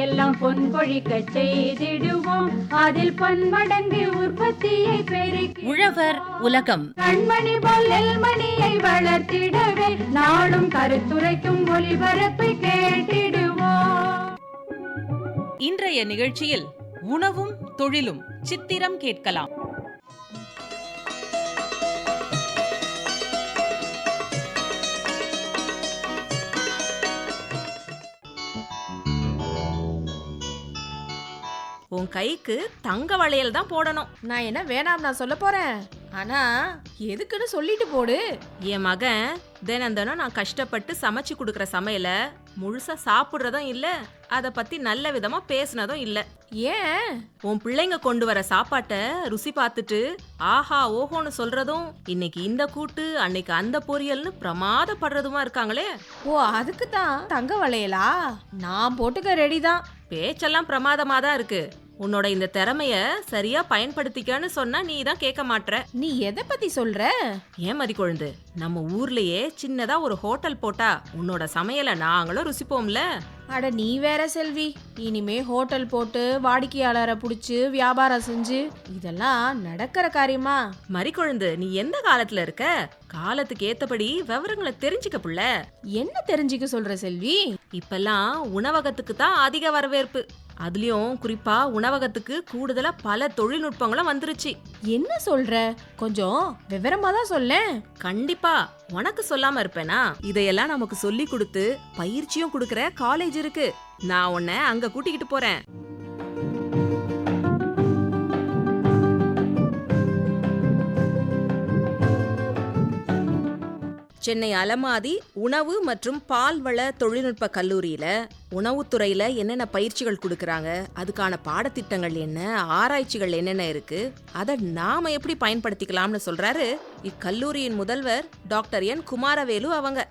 எல்லாம் பொன் கொழிக்க செய்திடுவோம். அதில் பன்மடங்கு உற்பத்தியை பெருக்கி உழவர் உலகம். கண்மணி பொல்லில் மணியை வளர்த்திடவே நாளும் கருத்துரைக்கும் ஒளிபரப்பை கேட்டிடுவோம். இன்றைய நிகழ்ச்சியில் உணவும் தொழிலும் சித்திரம் கேட்கலாம். உன் கைக்கு தங்க வளையல் தான் போடணும். நான் என்ன வேணாம் நான் சொல்ல போறேன்? ஆனா எதுக்குன்னு சொல்லிட்டு போடு. என் மகன் தினம் தினம் நான் கஷ்டப்பட்டு சமைச்சு கொடுக்குற சமையல முழுசா சாப்பிட்றதும் இல்ல அத பத்தி நல்ல விதமா பேசுனதும் இல்ல. ஏன்? உன் பிள்ளைங்க கொண்டு வர சாப்பாட்டை ருசி பார்த்துட்டு ஆஹா ஓஹோன்னு சொல்றதும் இன்னைக்கு இந்த கூட்டு அன்னைக்கு அந்த பொரியல்னு பிரமாதப்படுறதுமா இருக்காங்களே. ஓ அதுக்கு தான் தங்க வளையலா? நான் போட்டுக்க ரெடி தான். பேச்செல்லாம் பிரமாதமா தான் இருக்கு. உன்னோட இந்த திறமைய சரியா பயன்படுத்திக்கன்னு சொன்னா நீ தான் கேட்க மாட்ற. நீ எதை பத்தி சொல்ற? ஏன் மதி கொழுந்து? நம்ம ஊர்லயே சின்னதா ஒரு ஹோட்டல் போட்டா உன்னோட சமையலை நாங்களும் ருசிப்போம்ல. அட நீ வேற செல்வி. இனிமே ஹோட்டல் போட்டு வாடிக்கையாளரை புடிச்சு வியாபாரம் செஞ்சு இதெல்லாம் நடக்கிற காரியமா? மறிக்கொழுந்து நீ எந்த காலத்துல இருக்க? காலத்துக்கு ஏத்தபடி விவரங்களை தெரிஞ்சுக்க புள்ள. என்ன தெரிஞ்சுக்க சொல்ற செல்வி? இப்பெல்லாம் உணவகத்துக்கு தான் அதிக வரவேற்பு. அதுலயும் குறிப்பா உணவகத்துக்கு கூடுதலா பல தொழில்நுட்பங்களும் வந்துருச்சு. என்ன சொல்ற? கொஞ்சம் விவரமா தான் சொல்லேன். கண்டிப்பா. உனக்கு சொல்லாம இருப்பேனா? இதையெல்லாம் நமக்கு சொல்லி கொடுத்து பயிற்சியும் கொடுக்கற காலேஜ் இருக்கு. நான் உன்னை அங்க கூட்டிக்கிட்டு போறேன். சென்னை அலமாதி உணவு மற்றும் பால்வள தொழில்நுட்ப கல்லூரியில உணவுத்துறையில் என்னென்ன பயிற்சிகள் கொடுக்குறாங்க? அதுக்கான பாடத்திட்டங்கள் என்ன? ஆராய்ச்சிகள் என்னென்ன இருக்கு? அதை நாம எப்படி பயன்படுத்திக்கலாம்னு சொல்றாரு இக்கல்லூரியின் முதல்வர் டாக்டர் என். குமாரவேலு அவங்க.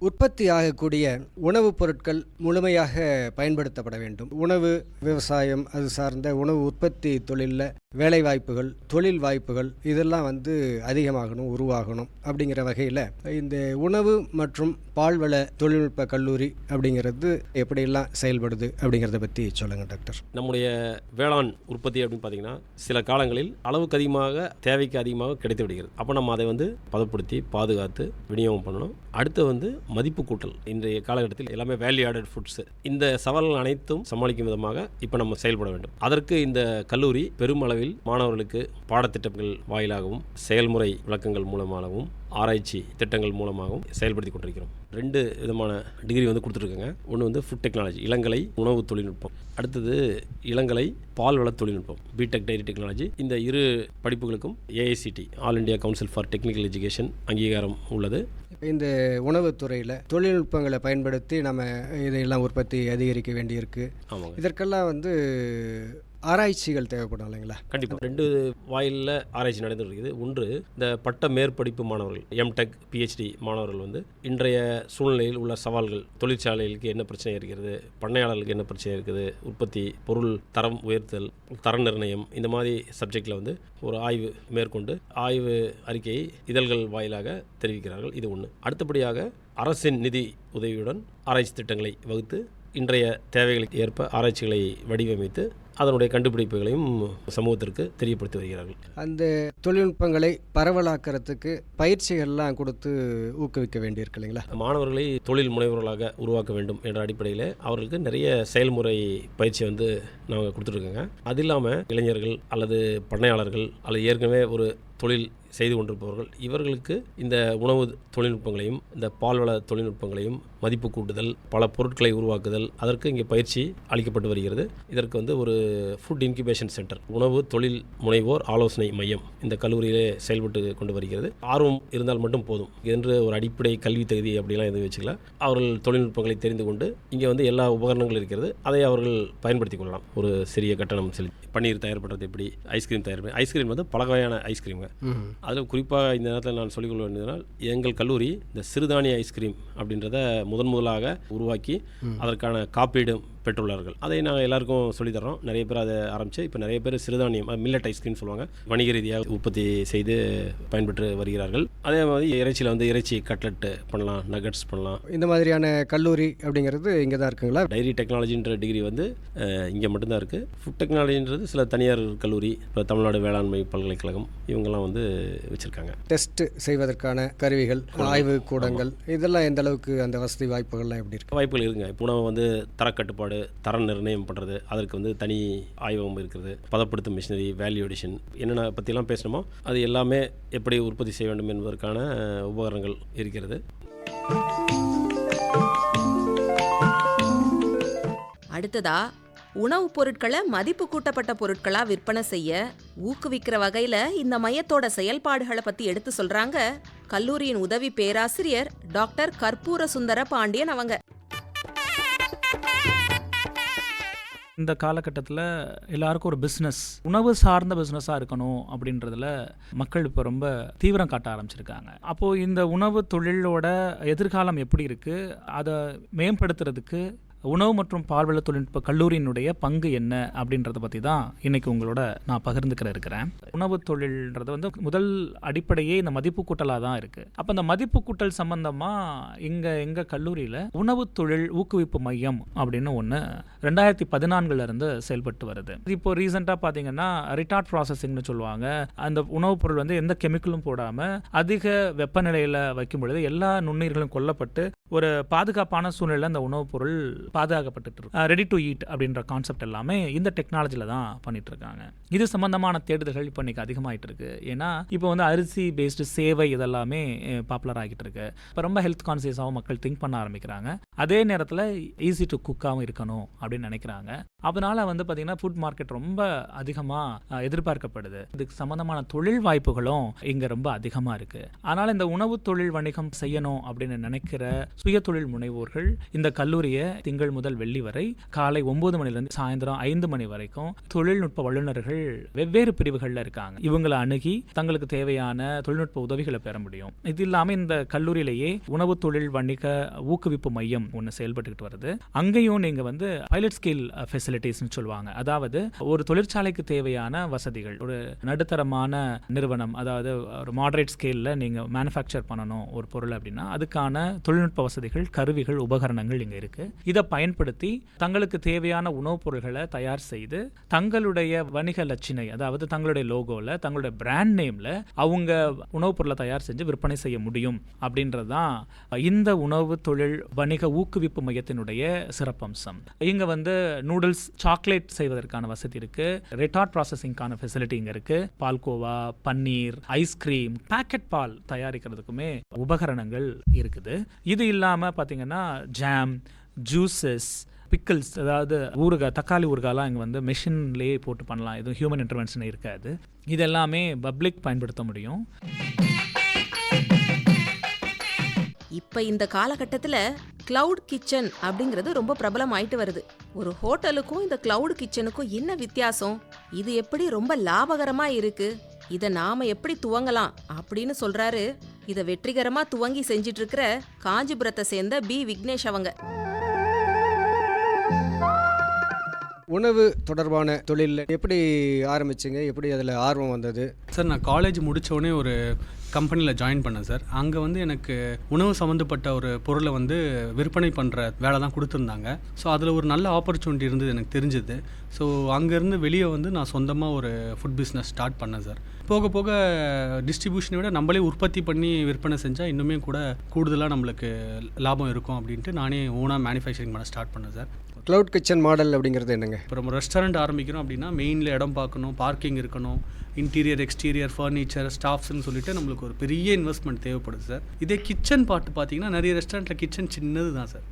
உற்பத்தி ஆகக்கூடிய உணவுப் பொருட்கள் முழுமையாக பயன்படுத்தப்பட வேண்டும். உணவு விவசாயம் அது சார்ந்த உணவு உற்பத்தி தொழிலில் வேலை வாய்ப்புகள் தொழில் வாய்ப்புகள் இதெல்லாம் வந்து அதிகமாகணும் உருவாகணும் அப்படிங்கிற வகையில் இந்த உணவு மற்றும் பால்வள தொழில்நுட்ப கல்லூரி அப்படிங்கிறது எப்படியெல்லாம் செயல்படுது அப்படிங்கிறத பற்றி சொல்லுங்கள் டாக்டர். நம்முடைய வேளாண் உற்பத்தி அப்படின்னு பார்த்தீங்கன்னா சில காலங்களில் அளவுக்கு அதிகமாக தேவைக்கு அதிகமாக கிடைத்து விடுகிறது. அப்போ நம்ம அதை வந்து பதப்படுத்தி பாதுகாத்து விநியோகம் பண்ணணும். அடுத்து வந்து மதிப்பு கூட்டல் இன்றைய காலகட்டத்தில் எல்லாமே வேல்யூ ஆடட் ஃபுட்ஸ் இந்த சவால்கள் அனைத்தும் சமாளிக்கும் விதமாக இப்போ நம்ம செயல்பட வேண்டும். அதற்கு இந்த கல்லூரி பெருமளவில் மாணவர்களுக்கு பாடத்திட்டங்கள் வாயிலாகவும் செயல்முறை விளக்கங்கள் மூலமாகவும் ஆராய்ச்சி திட்டங்கள் மூலமாகவும் செயல்படுத்தி கொண்டிருக்கிறோம். ரெண்டு விதமான டிகிரி வந்து கொடுத்துருக்காங்க. ஒன்று வந்து ஃபுட் டெக்னாலஜி இளங்கலை உணவு தொழில்நுட்பம். அடுத்தது இளங்கலை பால்வள தொழில்நுட்பம் பிடெக் டைரி டெக்னாலஜி இந்த இரு படிப்புகளுக்கும் AICTE all India council for technical education அங்கீகாரம் உள்ளது. இப்போ இந்த உணவுத்துறையில் தொழில்நுட்பங்களை பயன்படுத்தி நம்ம இதையெல்லாம் உற்பத்தி அதிகரிக்க வேண்டியிருக்கு. இதற்கெல்லாம் வந்து ஆராய்ச்சிகள் தேவைப்படும் இல்லைங்களா? கண்டிப்பாக ரெண்டு வாயிலில் ஆராய்ச்சி நடந்துட்டு இருக்குது ஒன்று இந்த பட்ட மேற்படிப்பு மாணவர்கள் எம்டெக் பிஹெச்டி மாணவர்கள் வந்து இன்றைய சூழ்நிலையில் உள்ள சவால்கள் தொழிற்சாலைகளுக்கு என்ன பிரச்சனை இருக்கிறது பண்ணையாளர்களுக்கு என்ன பிரச்சனை இருக்குது உற்பத்தி பொருள் தரம் உயர்த்தல் தர நிர்ணயம் இந்த மாதிரி சப்ஜெக்டில் வந்து ஒரு ஆய்வு மேற்கொண்டு ஆய்வு அறிக்கையை இதழ்கள் வாயிலாக தெரிவிக்கிறார்கள். இது ஒன்று. அடுத்தபடியாக அரசின் நிதி உதவியுடன் ஆராய்ச்சி திட்டங்களை வகுத்து இன்றைய தேவைகளுக்கு ஏற்ப ஆராய்ச்சிகளை வடிவமைத்து அதனுடைய கண்டுபிடிப்புகளையும் சமூகத்திற்கு தெரியப்படுத்தி வருகிறார்கள். அந்த தொழில்நுட்பங்களை பரவலாக்கிறதுக்கு பயிற்சிகள்லாம் கொடுத்து ஊக்குவிக்க வேண்டியிருக்கு இல்லைங்களா? மாணவர்களை தொழில் முனைவோர்களாக உருவாக்க வேண்டும் என்ற அடிப்படையில் அவர்களுக்கு நிறைய செயல்முறை பயிற்சி வந்து நாங்கள் கொடுத்துருக்கோங்க அது இல்லாமல் இளைஞர்கள் அல்லது பண்ணையாளர்கள் அல்லது ஏற்கனவே ஒரு தொழில் செய்து கொண்டிருப்பவர்கள் இவர்களுக்கு இந்த உணவு தொழில்நுட்பங்களையும் இந்த பால்வள தொழில்நுட்பங்களையும் மதிப்பு கூட்டுதல் பல பொருட்களை உருவாக்குதல் அதற்கு இங்கே பயிற்சி அளிக்கப்பட்டு வருகிறது. இதற்கு வந்து ஒரு ஃபுட் இன்குபேஷன் சென்டர் உணவு தொழில் முனைவோர் ஆலோசனை மையம் இந்த கல்லூரியிலே செயல்பட்டு கொண்டு வருகிறது. ஆர்வம் இருந்தால் மட்டும் போதும். என்று ஒரு அடிப்படை கல்வி தகுதி அப்படிலாம் எதுவும் வச்சுக்கல. அவர்கள் தொழில்நுட்பங்களை தெரிந்து கொண்டு இங்கே வந்து எல்லா உபகரணங்களும் இருக்கிறது. அதை அவர்கள் பயன்படுத்திக் கொள்ளலாம். ஒரு சிறிய கட்டணம் செலுத்தி பன்னீர் தயார் பண்ணுறது எப்படி ஐஸ்கிரீம் தயார் பண்ணி ஐஸ்கிரீம் வந்து பல வகையான ஐஸ்கிரீம்ங்க. அதில் குறிப்பாக இந்த நேரத்தில் நான் சொல்லிக்கொள்ள வேண்டியதனால் எங்கள் கல்லூரி இந்த சிறுதானிய ஐஸ்கிரீம் அப்படின்றத முதன் முதலாக உருவாக்கி அதற்கான காப்பீடும் பெற்றுள்ளார்கள் அதை நாங்கள் எல்லாருக்கும் சொல்லித் தர்றோம் நிறைய பேர் அதை ஆரம்பித்து இப்போ நிறைய பேர் சிறுதானியம் மில்லட் ஐஸ்கிரீம் சொல்லுவாங்க. வணிக ரீதியாக உற்பத்தி செய்து பயன்பெற்று வருகிறார்கள். அதே மாதிரி இறைச்சியில் வந்து இறைச்சி கட்லெட் பண்ணலாம் நகட்ஸ் பண்ணலாம். இந்த மாதிரியான கல்லூரி அப்படிங்கிறது இங்கே தான் இருக்குங்களா? டைரி டெக்னாலஜின்ற டிகிரி வந்து இங்கே மட்டும்தான் இருக்குது ஃபுட் டெக்னாலஜின்றது சில தனியார் கல்லூரி இப்போ தமிழ்நாடு வேளாண்மை பல்கலைக்கழகம் இவங்கெல்லாம் வந்து வச்சுருக்காங்க. டெஸ்ட் செய்வதற்கான கருவிகள் ஆய்வு கூடங்கள் இதெல்லாம் எந்த அளவுக்கு அந்த வசதி வாய்ப்புகள்லாம் எப்படி இருக்கு? வாய்ப்புகள் இருக்குங்க. இப்போ உணவை வந்து தரக்கட்டுப்பாடு தரம் நிர்ணயம் பண்ணுறது அதற்கு வந்து தனி ஆய்வகம் இருக்கிறது பதப்படுத்தும் மிஷினரி வேல்யூ எடிஷன் என்னென்ன பற்றிலாம் பேசணுமோ அது எல்லாமே எப்படி உற்பத்தி செய்ய வேண்டும் என்பதற்கான உபகரணங்கள் இருக்கிறது. அடுத்ததா உணவுப் பொருட்களை மதிப்பு கூட்டப்பட்ட பொருட்களா விற்பனை செய்ய ஊக்குவிக்கிற வகையில இந்த மையத்தோட செயல்பாடுகளை பத்தி எடுத்து சொல்றாங்க கல்லூரியின் உதவி பேராசிரியர் டாக்டர் கற்பூர சுந்தர பாண்டியன் அவங்க. இந்த காலகட்டத்தில் எல்லாருக்கும் ஒரு பிஸ்னஸ் உணவு சார்ந்த பிஸ்னஸாக இருக்கணும் அப்படின்றதுல மக்கள் இப்போ ரொம்ப தீவிரம் காட்ட ஆரம்பிச்சிருக்காங்க. அப்போது இந்த உணவு தொழிலோட எதிர்காலம் எப்படி இருக்குது அதை மேம்படுத்துறதுக்கு உணவு மற்றும் பால்வள தொழில்நுட்ப கல்லூரியினுடைய பங்கு என்ன அப்படின்றத பற்றி தான் இன்னைக்கு உங்களோட நான் பகிர்ந்துக்கிற இருக்கிறேன். உணவு தொழில்ன்றது வந்து முதல் அடிப்படையே இந்த மதிப்பு கூட்டலாக தான் இருக்குது அப்போ இந்த மதிப்பு கூட்டல் சம்பந்தமாக இங்கே எங்கள் கல்லூரியில் உணவு தொழில் ஊக்குவிப்பு மையம் அப்படின்னு ஒன்று ரெண்டாயிரத்தி பதினான்குலேருந்து செயல்பட்டு வருது. இப்போ ரீசெண்டாக பார்த்தீங்கன்னா ரிட்டார்ட் ப்ராசஸிங்னு சொல்லுவாங்க. அந்த உணவுப் பொருள் வந்து எந்த கெமிக்கலும் போடாமல் அதிக வெப்பநிலையில் வைக்கும் பொழுது எல்லா நுண்ணுயிர்களும் கொல்லப்பட்டு ஒரு பாதுகாப்பான சூழ்நிலையில் அந்த உணவுப் பொருள் பாதுகாக்கப்பட்டு இருக்கு. ரெடி டு ஈட் அப்படின்ற கான்செப்ட் எல்லாமே இந்த டெக்னாலஜியில் தான் பண்ணிட்டு இருக்காங்க இது சம்பந்தமான தேடுதல்கள் இப்போ இன்னைக்கு அதிகமாயிட்டு இருக்கு ஏன்னா இப்போ வந்து அரிசி பேஸ்டு சேவை இதெல்லாமே பாப்புலர் ஆகிட்டு இருக்கு இப்போ ரொம்ப ஹெல்த் கான்சியஸாகவும் மக்கள் திங்க் பண்ண ஆரம்பிக்கிறாங்க. அதே நேரத்தில் ஈஸி டு குக்காகவும் இருக்கணும் அப்படின்னு நினைக்கிறாங்க. அதனால வந்து பார்த்தீங்கன்னா ஃபுட் மார்க்கெட் ரொம்ப அதிகமாக எதிர்பார்க்கப்படுது. இதுக்கு சம்பந்தமான தொழில் வாய்ப்புகளும் இங்கே ரொம்ப அதிகமாக இருக்கு. அதனால இந்த உணவு தொழில் வணிகம் செய்யணும் அப்படின்னு நினைக்கிற சுய தொழில் முனைவோர்கள் இந்த கல்லூரியை திங்கள் முதல் வெள்ளி வரை காலை ஒன்பது மணிலேருந்து சாயந்தரம் ஐந்து மணி வரைக்கும் தொழில்நுட்ப வல்லுநர்கள் வெவ்வேறு பிரிவுகளில் இருக்காங்க. இவங்களை அணுகி தங்களுக்கு தேவையான தொழில்நுட்ப உதவிகளை பெற முடியும். இது இல்லாமல் இந்த கல்லூரியிலேயே உணவு தொழில் வணிக ஊக்குவிப்பு மையம் ஒன்று செயல்பட்டுக்கிட்டு வருது. அங்கேயும் நீங்கள் வந்து பைலட் ஸ்கேல் ஃபெசிலிட்டிஸ்னு சொல்லுவாங்க. அதாவது ஒரு தொழிற்சாலைக்கு தேவையான வசதிகள் ஒரு நடுத்தரமான நிறுவனம் அதாவது ஒரு மாடரேட் ஸ்கேலில் நீங்கள் மேனுஃபேக்சர் பண்ணணும் ஒரு பொருள் அப்படின்னா அதுக்கான தொழில்நுட்ப வசதிகள் கருவிகள் உபகரணங்கள் இங்கே இருக்கு. இதை பயன்படுத்தி தங்களுக்கு தேவையான உணவுப் பொருட்களை தயார் செய்து தங்களுடைய வணிக லட்சினை அதாவது தங்களுடைய லோகோவில் தங்களுடைய பிராண்ட் நேமில் அவங்க உணவுப் பொருளை தயார் செஞ்சு விற்பனை செய்ய முடியும் அப்படின்றது தான் இந்த உணவு தொழில் வணிக ஊக்குவிப்பு மையத்தினுடைய சிறப்பம்சம். இங்கே வந்து நூடுல்ஸ் சாக்லேட் செய்வதற்கான வசதி இருக்கு. ரெட்டார்ட் ப்ராசஸிங்கான ஃபெசிலிட்டி இங்கே இருக்கு. Palkova paneer ice cream packet பால் தயாரிக்கிறதுக்குமே உபகரணங்கள் இருக்குது. இது இல்லாமல் பார்த்தீங்கன்னா ஜாம் ஜூஸஸ் பிக்கிள்ஸ் அதாவது ஊறுகாய் தக்காளி ஊறுகாய்லாம் இங்கே வந்து மிஷின்லேயே போட்டு பண்ணலாம். எதுவும் ஹியூமன் இன்டர்வென்ஷன் இருக்காது. இது எல்லாமே பப்ளிக் பயன்படுத்த முடியும். இப்போ இந்த காலகட்டத்தில் கிளவுட் கிச்சன் அப்படிங்கிறது ரொம்ப பிரபலம் ஆயிட்டு வருது. ஒரு ஹோட்டலுக்கும் இந்த கிளவுட் கிச்சனுக்கும் என்ன வித்தியாசம்? இது எப்படி ரொம்ப லாபகரமாக இருக்கு? இதை நாம எப்படி துவங்கலாம்? அப்படின்னு சொல்றாரு. இதை வெற்றிகரமாக துவங்கி செஞ்சிட்டு இருக்கிற காஞ்சிபுரத்தை சேர்ந்த பி. விக்னேஷ் அவங்க. உணவு தொடர்பான தொழிலில் எப்படி ஆரம்பிச்சிங்க? எப்படி அதில் ஆர்வம் வந்தது? சார் நான் காலேஜ் முடித்தோடனே ஒரு கம்பெனியில் ஜாயின் பண்ணேன் சார். அங்கே வந்து எனக்கு உணவு சம்மந்தப்பட்ட ஒரு பொருளை வந்து விற்பனை பண்ணுற வேலை தான் கொடுத்துருந்தாங்க. ஸோ அதில் ஒரு நல்ல ஆப்பர்ச்சுனிட்டி இருந்தது எனக்கு தெரிஞ்சது. ஸோ அங்கேருந்து வெளியே வந்து நான் சொந்தமாக ஒரு ஃபுட் பிஸ்னஸ் ஸ்டார்ட் பண்ணேன் சார். போக போக டிஸ்ட்ரிபியூஷனை விட நம்மளே உற்பத்தி பண்ணி விற்பனை செஞ்சால் இன்னுமே கூட கூடுதலாக நம்மளுக்கு லாபம் இருக்கும் அப்படின்ட்டு நானே ஓனாக மேனுஃபேக்சரிங் பண்ண ஸ்டார்ட் பண்ணேன் சார். க்ளவுட் கிச்சன் மாடல் அப்படிங்கிறது என்னங்க? இப்போ நம்ம ரெஸ்டாரண்ட் ஆரம்பிக்கிறோம் அப்படின்னா மெயினில் இடம் பார்க்கணும் பார்க்கிங் இருக்கணும் இன்டீரியர் எக்ஸ்டீரியர் ஃபர்னிச்சர் ஸ்டாஃப்ஸ்னு சொல்லிட்டு நம்மளுக்கு ஒரு பெரிய இன்வெஸ்ட்மெண்ட் தேவைப்படுது சார் இதே கிச்சன் பார்ட்டு பார்த்தீங்கன்னா நிறைய ரெஸ்டாரண்ட்டில் கிச்சன் சின்னது தான் சார்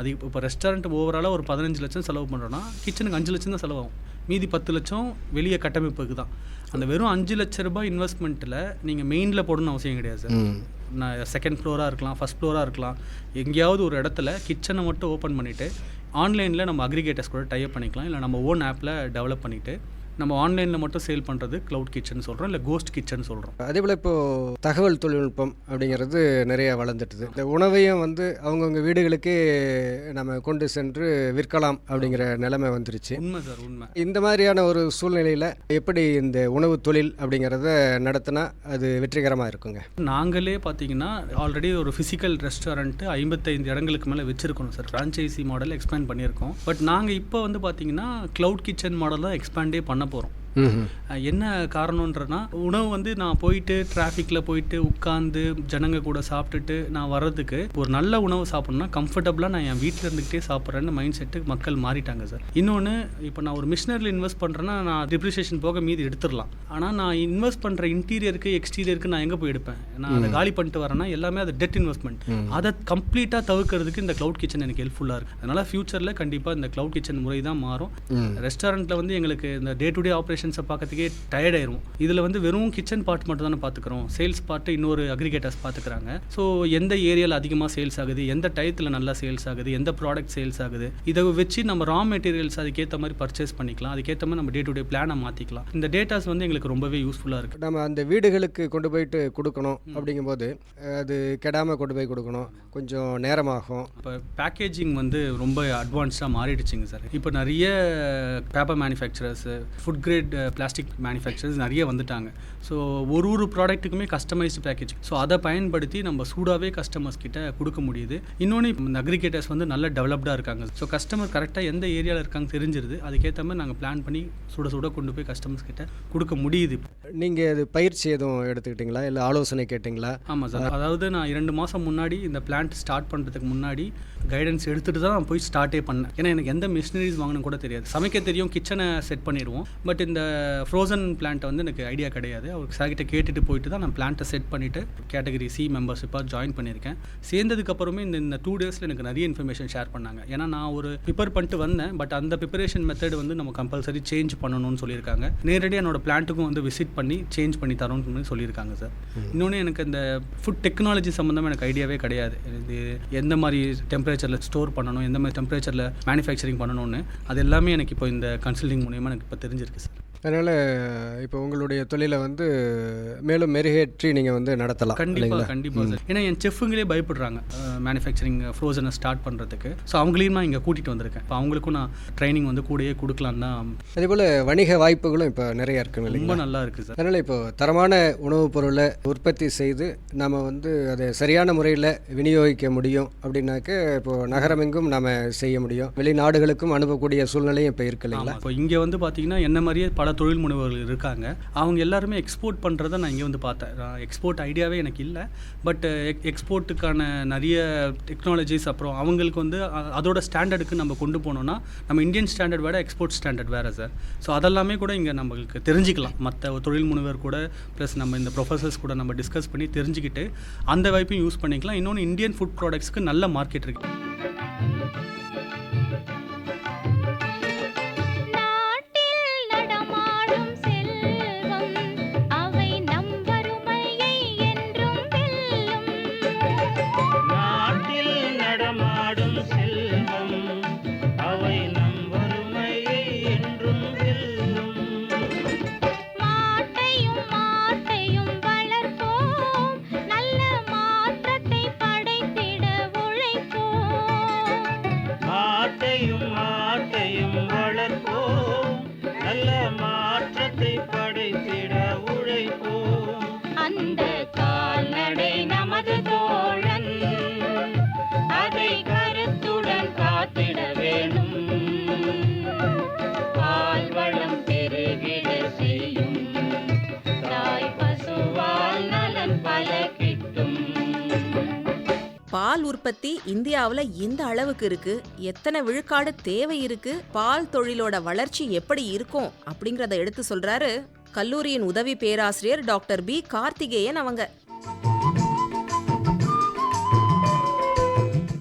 அது இப்போ ரெஸ்டாரண்ட் ஓவராலாக ஒரு பதினஞ்சு லட்சம் செலவு பண்ணுறோன்னா கிச்சனுக்கு அஞ்சு லட்சம் தான் செலவாகும். மீதி பத்து லட்சம் வெளியே கட்டமைப்புக்கு தான். அந்த வெறும் அஞ்சு லட்ச ரூபாய் இன்வெஸ்ட்மெண்ட்டில் நீங்கள் மெயினில் போடணும்னு அவசியம் கிடையாது சார் நான் செகண்ட் ஃப்ளோராக இருக்கலாம் ஃபஸ்ட் ஃப்ளோராக இருக்கலாம். எங்கேயாவது ஒரு இடத்துல கிச்சனை மட்டும் ஓப்பன் பண்ணிவிட்டு ஆன்லைனில் நம்ம அக்ரிகேட்டர்ஸ் கூட டைப் பண்ணிக்கலாம். இல்லை நம்ம ஓன் ஆப்பில் டெவலப் பண்ணிவிட்டு நம்ம ஆன்லைனில் மட்டும் சேல் பண்ணுறது க்ளவுட் கிச்சன் சொல்கிறோம் இல்லை கோஸ்ட் கிச்சன் சொல்கிறோம் அதே போல் இப்போது தகவல் தொழில்நுட்பம் அப்படிங்கிறது நிறைய வளர்ந்துட்டுது. இந்த உணவையும் வந்து அவங்கவுங்க வீடுகளுக்கே நம்ம கொண்டு சென்று விற்கலாம் அப்படிங்கிற நிலைமை வந்துருச்சு. உண்மை சார் உண்மை. இந்த மாதிரியான ஒரு சூழ்நிலையில் எப்படி இந்த உணவு தொழில் அப்படிங்கிறத நடத்தினா அது வெற்றிகரமாக இருக்குங்க? நாங்களே பார்த்தீங்கன்னா ஆல்ரெடி ஒரு ஃபிசிக்கல் ரெஸ்டாரண்ட்டு ஐம்பத்தைந்து இடங்களுக்கு மேலே வச்சுருக்கோம் சார். ஃப்ரான்ச்சைசி மாடல் எக்ஸ்பேண்ட் பண்ணியிருக்கோம். பட் நாங்கள் இப்போ வந்து பார்த்தீங்கன்னா க்ளவுட் கிச்சன் மாடல் தான் எக்ஸ்பேண்டே பண்ண نابورو என்ன காரணன்றனா உணவு வந்து நான் போயிட்டு டிராஃபிக்கில் போயிட்டு உட்காந்து ஜனங்க கூட சாப்பிட்டுட்டு நான் வர்றதுக்கு ஒரு நல்ல உணவு சாப்பிட்ணுன்னா கம்ஃபர்டபுளாக நான் என் வீட்டில் இருந்துக்கிட்டே சாப்பிட்றேன்னு மைண்ட் செட்டு மக்கள் மாறிட்டாங்க சார். இன்னொன்று இப்போ நான் ஒரு மிஷினரியில் இன்வெஸ்ட் பண்ணுறேன்னா நான் டிப்ரிசியேஷன் போக மீதி எடுத்துடலாம். ஆனால் நான் இன்வெஸ்ட் பண்ணுற இன்டீரியருக்கு எக்ஸ்டீரியருக்கு நான் எங்கே போய் எடுப்பேன்? நான் அதை காலி பண்ணிட்டு வரேன்னா எல்லாமே அது டெட் இன்வெஸ்ட்மெண்ட் அதை கம்ப்ளீட்டாக தவிர்க்கிறதுக்கு இந்த க்ளவுட் கிச்சன் எனக்கு ஹெல்ப்ஃபுல்லாக இருக்குது அதனால் ஃபியூச்சரில் கண்டிப்பாக இந்த க்ளவுட் கிச்சன் முறை தான் மாறும். ரெஸ்டாரண்ட்டில் வந்து எங்களுக்கு இந்த டே டு டே ஆப்ரேஷன்ஸை பார்க்கறதுக்கே டயர்ட் ஆயிரும் இதில் வந்து வெறும் கிச்சன் பார்ட் மட்டும் தானே பார்த்துக்குறோம். சேல்ஸ் பார்ட்டு இன்னொரு அக்ரிகேட்டர்ஸ் பார்த்துக்கிறாங்க. ஸோ எந்த ஏரியாவில் அதிகமாக சேல்ஸ் ஆகுது? எந்த டயத்தில் நல்லா சேல்ஸ் ஆகுது? எந்த ப்ராடக்ட் சேல்ஸ் ஆகுது? இதை வச்சு நம்ம ரா மெட்டீரியல்ஸ் அதுக்கேற்ற மாதிரி பர்ச்சேஸ் பண்ணிக்கலாம். அதுக்கேற்ற மாதிரி நம்ம டே டு டே பிளானை மாற்றிக்கலாம் இந்த டேட்டாஸ் வந்து எங்களுக்கு ரொம்பவே யூஸ்ஃபுல்லாக இருக்குது நம்ம அந்த வீடுகளுக்கு கொண்டு போயிட்டு கொடுக்கணும் அப்படிங்கும்போது அது கெடாமல் கொண்டு போய் கொடுக்கணும். கொஞ்சம் நேரமாகும். இப்போ பேக்கேஜிங் வந்து ரொம்ப அட்வான்ஸ்டாக மாறிடுச்சுங்க சார். இப்போ நிறைய paper manufacturers food grade plastic manufacturers நிறைய வந்துட்டாங்க. ஸோ ஒரு ஒரு ப்ராடக்ட்டுக்குமே கஸ்டமைஸ்டு பேக்கேஜிங் ஸோ அதை பயன்படுத்தி நம்ம சூடாகவே கஸ்டமர்ஸ் கிட்ட கொடுக்க முடியுது. இன்னொன்று இந்த அக்ரிகேட்டர்ஸ் வந்து நல்ல டெவலப்டாக இருக்காங்க. ஸோ கஸ்டமர் கரெக்டாக எந்த ஏரியாவில் இருக்காங்க தெரிஞ்சிருது. அதுக்கேற்ற மாதிரி நாங்கள் பிளான் பண்ணி சுட சுட கொண்டு போய் கஸ்டமர்ஸ் கிட்ட கொடுக்க முடியுது. நீங்கள் அது பயிற்சி எதுவும் எடுத்துக்கிட்டீங்களா? இல்லை ஆலோசனை கேட்டிங்களா? ஆமாம் சார். அதாவது நான் இரண்டு மாதம் முன்னாடி இந்த பிளான்ட் ஸ்டார்ட் பண்ணுறதுக்கு முன்னாடி கைடன்ஸ் எடுத்துகிட்டு தான் நான் போய் ஸ்டார்ட்டே பண்ணேன். ஏன்னா எனக்கு எந்த மிஷினரிஸ் வாங்கணும் கூட தெரியாது. சமைக்க தெரியும் கிச்சனை செட் பண்ணிடுவோம். பட் இந்த ஃப்ரோசன் பிளான்ட்டை வந்து எனக்கு ஐடியா கிடையாது. அவர் சார்கிட்ட கேட்டுட்டு போயிட்டு தான் நான் பிளான்ட்டை செட் பண்ணிவிட்டு கேட்டகரி சி மெம்பர்ஷிப்பாக ஜாயின் பண்ணியிருக்கேன். சேர்ந்ததுக்கப்புறமே இந்த இந்த டூ டேஸில் எனக்கு நிறைய இன்ஃபர்மேஷன் ஷேர் பண்ணாங்க. ஏன்னா நான் ஒரு ப்ரிப்பேர் பண்ணிட்டு வந்தேன். பட் அந்த ப்ரிப்பரேஷன் மெத்தட் வந்து நம்ம கம்பல்சரி சேஞ்ச் பண்ணணும்னு சொல்லியிருக்காங்க. நேரடியாக என்னோட பிளான்ட்டுக்கும் வந்து விசிட் பண்ணி சேஞ்ச் பண்ணி தரோம்னு சொல்லியிருக்காங்க சார் இன்னொன்று எனக்கு இந்த ஃபுட் டெக்னாலஜி சம்மந்தமாக எனக்கு ஐடியாவே கிடையாது. இது எந்த மாதிரி டெம்பரேச்சரில் ஸ்டோர் பண்ணணும் எந்த மாதிரி டெம்பரேச்சரில் மேனுஃபேக்சரிங் பண்ணணும்னு அது எல்லாமே எனக்கு இப்போ இந்த கன்சல்டிங் மூலியமாக எனக்கு இப்போ தெரிஞ்சிருக்கு சார் அதனால் இப்போ உங்களுடைய தொழிலை வந்து மேலும் மெருகேற்றி நீங்கள் வந்து நடத்தலாம் கண்டிப்பாக கண்டிப்பாக சார். ஏன்னா என் செஃப்புங்களே பயப்படுறாங்க. மேனுஃபேக்சரிங் ஃப்ரோசனை ஸ்டார்ட் பண்ணுறதுக்கு ஸோ அவங்களையும் நான் இங்கே கூட்டிகிட்டு வந்திருக்கேன். இப்போ அவங்களுக்கும் நான் ட்ரைனிங் வந்து கூடயே கொடுக்கலாம் தான். அதே போல் வணிக வாய்ப்புகளும் இப்போ நிறைய இருக்குங்க ரொம்ப நல்லா இருக்குது சார். அதனால் இப்போ தரமான உணவுப் பொருளை உற்பத்தி செய்து நம்ம வந்து அதை சரியான முறையில் விநியோகிக்க முடியும் அப்படின்னாக்க இப்போ நகரமெங்கும் நாம் செய்ய முடியும். வெளிநாடுகளுக்கும் அனுப்பக்கூடிய சூழ்நிலையும் இப்போ இருக்கு இல்லைங்களா? இப்போ இங்கே வந்து பார்த்தீங்கன்னா என்ன மாதிரியே பல தொழில் முனைவர்கள் இருக்காங்க. அவங்க எல்லாருமே எக்ஸ்போர்ட் பண்ணுறதை நான் இங்கே வந்து பார்த்தேன். எக்ஸ்போர்ட் ஐடியாவே எனக்கு இல்லை. பட் எக்ஸ்போர்ட்டுக்கான eh, நிறைய டெக்னாலஜிஸ் அப்புறம் அவங்களுக்கு வந்து அதோட ஸ்டாண்டர்டுக்கு நம்ம கொண்டு போனோம்னா நம்ம இந்தியன் ஸ்டாண்டர்ட் வேறு எக்ஸ்போர்ட் ஸ்டாண்டர்ட் வேறு சார் ஸோ அதெல்லாமே கூட இங்கே நம்மளுக்கு தெரிஞ்சுக்கலாம். மற்ற தொழில் முனைவர் கூட ப்ளஸ் நம்ம இந்த ப்ரொஃபஸர்ஸ் கூட நம்ம டிஸ்கஸ் பண்ணி தெரிஞ்சுக்கிட்டு அந்த வாய்ப்பையும் யூஸ் பண்ணிக்கலாம். இன்னொன்று இந்தியன் ஃபுட் ப்ராடக்ட்ஸ்க்கு நல்ல மார்க்கெட் இருக்குது உற்பத்தி இந்தியாவில் எந்த அளவுக்கு இருக்கு. எத்தனை விழுக்காடு தேவை இருக்கு. பால் தொழிலோட வளர்ச்சி எப்படி இருக்கும் அப்படிங்கிறத எடுத்து சொல்றாரு கல்லூரியின் உதவி பேராசிரியர் டாக்டர் பி. கார்த்திகேயன் அவங்க.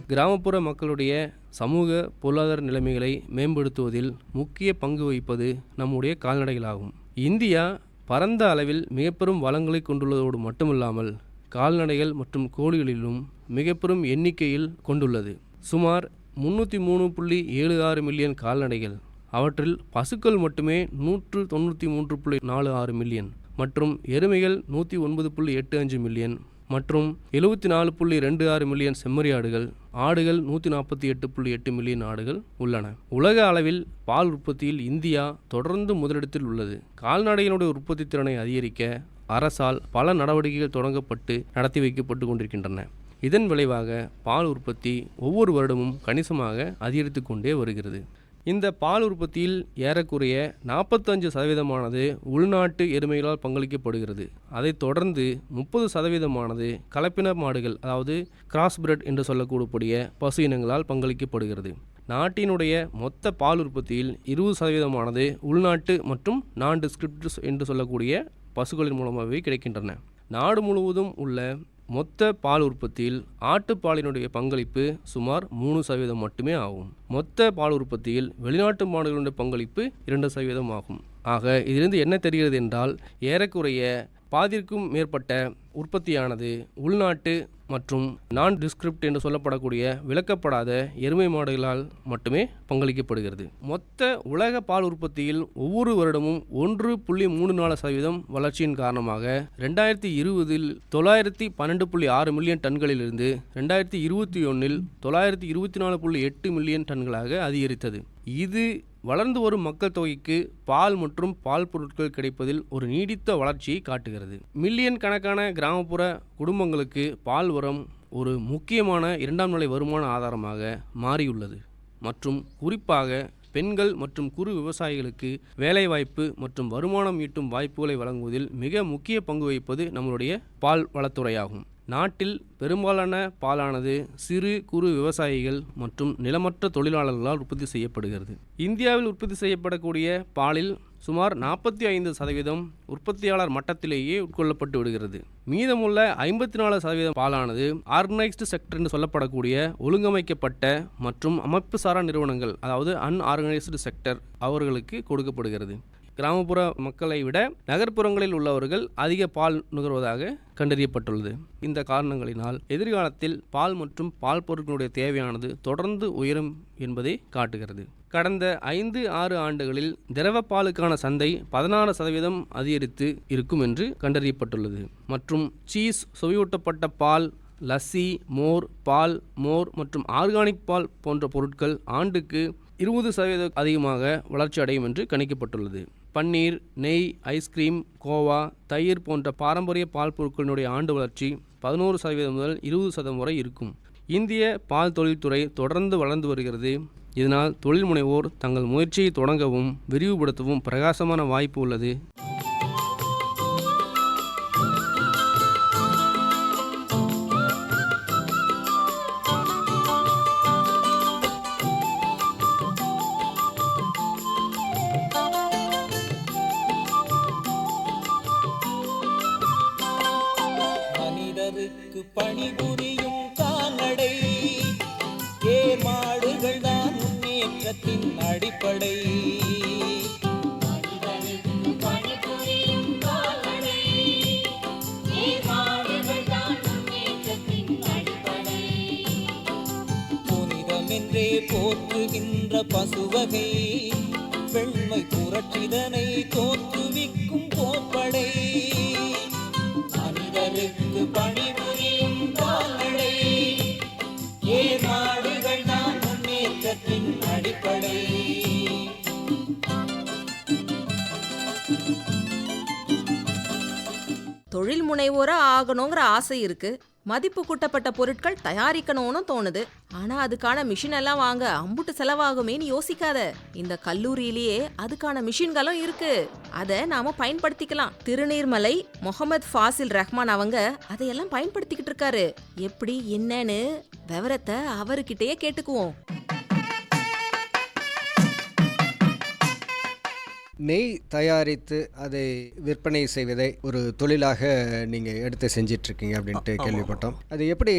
கிராமப்புற மக்களுடைய சமூக பொருளாதார நிலைமைகளை மேம்படுத்துவதில் முக்கிய பங்கு வகிப்பது நம்முடைய கால்நடைகளாகும். இந்தியா பரந்த அளவில் மிகப்பெரும் வளங்களை கொண்டுள்ளதோடு மட்டுமில்லாமல் கால்நடைகள் மற்றும் கோழிகளிலும் மிகப்பெரும் எண்ணிக்கையில் கொண்டுள்ளது. சுமார் முன்னூற்றி மூணு புள்ளி ஏழு ஆறு மில்லியன் கால்நடைகள். அவற்றில் பசுக்கள் மட்டுமே நூற்று தொண்ணூற்றி மூன்று புள்ளி நாலு ஆறு மில்லியன் மற்றும் எருமைகள் நூற்றி ஒன்பது புள்ளி எட்டு அஞ்சு மில்லியன் மற்றும் எழுபத்தி நாலு புள்ளி ரெண்டு ஆறு மில்லியன் செம்மறி ஆடுகள் நூற்றி நாற்பத்தி எட்டு புள்ளி எட்டு மில்லியன் ஆடுகள் உள்ளன. உலக அளவில் பால் உற்பத்தியில் இந்தியா தொடர்ந்து முதலிடத்தில் உள்ளது. கால்நடையினுடைய உற்பத்தி திறனை அதிகரிக்க அரசால் பல நடவடிக்கைகள் தொடங்கப்பட்டு நடத்தி வைக்கப்பட்டு கொண்டிருக்கின்றன. இதன் விளைவாக பால் உற்பத்தி ஒவ்வொரு வருடமும் கணிசமாக அதிகரித்து கொண்டே வருகிறது. இந்த பால் உற்பத்தியில் ஏறக்குறைய நாற்பத்தஞ்சு சதவீதமானது உள்நாட்டு எருமைகளால் பங்களிக்கப்படுகிறது. அதைத் தொடர்ந்து முப்பது சதவீதமானது கலப்பின மாடுகள் அதாவது கிராஸ் பிரெட் என்று சொல்லக்கூடிய பசு இனங்களால் பங்களிக்கப்படுகிறது. நாட்டினுடைய மொத்த பால் உற்பத்தியில் இருபது சதவீதமானது உள்நாட்டு மற்றும் நான் டிஸ்கிரிப்டிவ்ஸ் என்று சொல்லக்கூடிய பசுக்களின் மூலமாகவே கிடைக்கின்றன. நாடு முழுவதும் உள்ள மொத்த பால் உற்பத்தியில் ஆட்டுப்பாலினுடைய பங்களிப்பு சுமார் மூணு சதவீதம் மட்டுமே ஆகும். மொத்த பால் உற்பத்தியில் வெளிநாட்டு மாடுகளுடைய பங்களிப்பு இரண்டு சதவீதம் ஆகும். ஆக இதிலிருந்து என்ன தெரிகிறது என்றால் ஏறக்குறைய பாதிற்கும் மேற்பட்ட உற்பத்தியானது உள்நாட்டு மற்றும் நான் டிஸ்கிரிப்ட் என்று சொல்லப்படக்கூடிய விளக்கப்படாத எருமை மாடுகளால் மட்டுமே பங்களிக்கப்படுகிறது. மொத்த உலக பால் உற்பத்தியில் ஒவ்வொரு வருடமும் ஒன்று புள்ளி மூணு நாலு சதவீதம் வளர்ச்சியின் காரணமாக ரெண்டாயிரத்தி இருபதில் தொள்ளாயிரத்தி பன்னெண்டு புள்ளி ஆறு மில்லியன் டன்களிலிருந்து ரெண்டாயிரத்தி இருபத்தி ஒன்றில் தொள்ளாயிரத்தி இருபத்தி நாலு புள்ளி எட்டு மில்லியன் டன்களாக அதிகரித்தது. இது வளர்ந்து வரும் மக்கள் தொகைக்கு பால் மற்றும் பால் பொருட்கள் கிடைப்பதில் ஒரு நீடித்த வளர்ச்சியை காட்டுகிறது. மில்லியன் கணக்கான கிராமப்புற குடும்பங்களுக்கு பால் உரம் ஒரு முக்கியமான இரண்டாம் நிலை வருமான ஆதாரமாக மாறியுள்ளது. மற்றும் குறிப்பாக பெண்கள் மற்றும் குறு விவசாயிகளுக்கு வேலைவாய்ப்பு மற்றும் வருமானம் ஈட்டும் வாய்ப்புகளை வழங்குவதில் மிக முக்கிய பங்கு வகிப்பது நம்மளுடைய பால் வளத்துறையாகும். நாட்டில் பெரும்பாலான பாலானது சிறு குறு விவசாயிகள் மற்றும் நிலமற்ற தொழிலாளர்களால் உற்பத்தி செய்யப்படுகிறது. இந்தியாவில் உற்பத்தி செய்யப்படக்கூடிய பாலில் சுமார் நாற்பத்தி ஐந்து சதவீதம் உற்பத்தியாளர் மட்டத்திலேயே உட்கொள்ளப்பட்டு விடுகிறது. மீதமுள்ள ஐம்பத்தி நாலு சதவீதம் பாலானது ஆர்கனைஸ்டு செக்டர் என்று சொல்லப்படக்கூடிய ஒழுங்கமைக்கப்பட்ட மற்றும் அமைப்பு சாரா நிறுவனங்கள் அதாவது அன்ஆர்கனைஸ்டு செக்டர் அவர்களுக்கு கொடுக்கப்படுகிறது. கிராமப்புற மக்களை விட நகர்ப்புறங்களில் உள்ளவர்கள் அதிக பால் நுகர்வதாக கண்டறியப்பட்டுள்ளது. இந்த காரணங்களினால் எதிர்காலத்தில் பால் மற்றும் பால் பொருட்களுடைய தேவையானது தொடர்ந்து உயரும் என்பதை காட்டுகிறது. கடந்த ஐந்து ஆறு ஆண்டுகளில் திரவ பாலுக்கான சந்தை பதினாறு சதவீதம் அதிகரித்து இருக்கும் என்று கண்டறியப்பட்டுள்ளது. மற்றும் சீஸ் சுவையூட்டப்பட்ட பால் லஸ்ஸி மோர் பால் மோர் மற்றும் ஆர்கானிக் பால் போன்ற பொருட்கள் ஆண்டுக்கு இருபது சதவீதம் அதிகமாக வளர்ச்சி அடையும் என்று கணிக்கப்பட்டுள்ளது. பன்னீர் நெய் ஐஸ்கிரீம் கோவா தயிர் போன்ற பாரம்பரிய பால் பொருட்களினுடைய ஆண்டு வளர்ச்சி பதினோரு சதவீதம் முதல் இருபது சதவீதம் வரை இருக்கும். இந்திய பால் தொழில்துறை தொடர்ந்து வளர்ந்து வருகிறது. இதனால் தொழில் முனைவோர் தங்கள் முயற்சியை தொடங்கவும் விரிவுபடுத்தவும் பிரகாசமான வாய்ப்பு உள்ளது. தொழில் முனைவோராக ஆகணுங்கிற ஆசை இருக்குது மதிப்பு கூட்டப்பட்ட பொருட்கள் தயாரிக்கணும்னு தோணுது. ஆனா அதுக்கான மிஷின் எல்லாம் வாங்க அம்புட்டு செலவாகுமேன்னு யோசிக்காத. இந்த கல்லூரியிலேயே அதுக்கான மிஷின்களும் இருக்கு. அதை நாம பயன்படுத்திக்கலாம். திருநீர்மலை முகமது ஃபாசில் ரஹ்மான் அவங்க அதையெல்லாம் பயன்படுத்திக்கிட்டு இருக்காரு. எப்படி என்னன்னு விவரத்தை அவர்கிட்டயே கேட்டுக்குவோம். நெய் தயாரித்து அதை விற்பனை செய்வதை ஒரு தொழிலாக நீங்கள் எடுத்து செஞ்சிட்ருக்கீங்க அப்படின்ட்டு கேள்விப்பட்டோம். அது எப்படி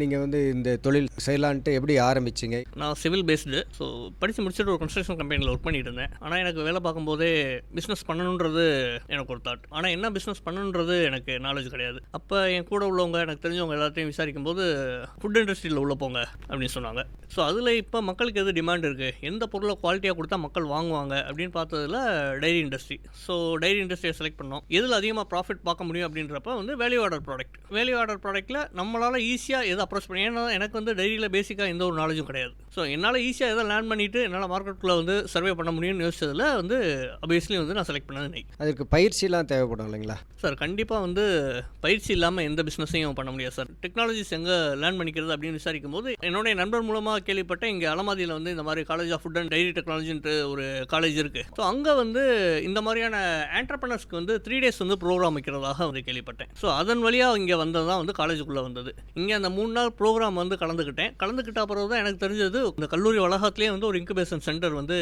நீங்கள் வந்து இந்த தொழில் செய்யலான்ட்டு எப்படி ஆரம்பிச்சிங்க? நான் சிவில் பேஸ்டு ஸோ படித்து முடிச்சுட்டு ஒரு கன்ஸ்ட்ரக்ஷன் கம்பெனியில் ஒர்க் பண்ணிட்டு இருந்தேன் ஆனால் எனக்கு வேலை பார்க்கும்போதே பிஸ்னஸ் பண்ணணுன்றது எனக்கு ஒரு தாட் ஆனால் என்ன பிஸ்னஸ் பண்ணணுன்றது எனக்கு நாலேஜ் கிடையாது. அப்போ என் கூட உள்ளவங்க எனக்கு தெரிஞ்சவங்க எல்லாத்தையும் விசாரிக்கும் போது ஃபுட் இண்டஸ்ட்ரியில் உள்ள போங்க அப்படின்னு சொன்னாங்க. ஸோ அதில் இப்போ மக்களுக்கு எது டிமாண்ட் இருக்குது எந்த பொருளை குவாலிட்டியாக கொடுத்தா மக்கள் வாங்குவாங்க அப்படின்னு பார்த்ததுல டைரி இண்டஸ்ட்ரி ஸோ டைரி இண்டஸ்ட்ரியை செலக்ட் பண்ணோம். எதில் அதிகமாக ப்ராஃபிட் பார்க்க முடியும் அப்படின்றப்ப வந்து value order product value order ப்ராடக்ட்டில் நம்மளால் ஈஸியாக எதை அப்ரோச் பண்ணி ஏன்னா எனக்கு வந்து டைரியில் பேசிக்காக எந்த ஒரு நாலேஜும் கிடையாது. ஸோ என்னால் ஈஸியாக எதை லேர்ன் பண்ணிவிட்டு என்னால் மார்க்கெட்டுக்குள்ளே வந்து சர்வே பண்ண முடியும்னு யோசிச்சதில் வந்து அபியஸ்லி வந்து நான் செலக்ட் பண்ணது நெய் அதற்கு பயிற்சிலாம் தேவைப்படும் இல்லைங்களா? சார் கண்டிப்பாக வந்து பயிற்சி இல்லாமல் எந்த பிஸ்னஸையும் பண்ண முடியாது சார் டெக்னாலஜிஸ் எங்கே லேர்ன் பண்ணிக்கிறது அப்படின்னு விசாரிக்கும் போது என்னுடைய நண்பர் மூலமாக கேள்விப்பட்டேன் இங்கே அலமாதியில் வந்து இந்த மாதிரி college of food and dairy டெக்னாலஜின்ட்டு ஒரு காலேஜ் இருக்குது ஸோ அங்கே வந்து இந்த மாதிரியான ஆண்டர்பனர்ஸ்க்கு வந்து த்ரீ டேஸ் வந்து ப்ரோக்ராம் வைக்கிறதாக வந்து கேள்விப்பட்டேன். ஸோ அதன் வழியாக இங்கே வந்தது தான் வந்து காலேஜுக்குள்ளே வந்தது. இங்கே அந்த மூணு நாள் ப்ரோக்ராம் வந்து கலந்துக்கிட்டேன் கலந்துக்கிட்ட அப்புறம் தான் எனக்கு தெரிஞ்சது இந்த கல்லூரி வளாகத்திலே வந்து ஒரு இன்குபேஷன் சென்டர் வந்து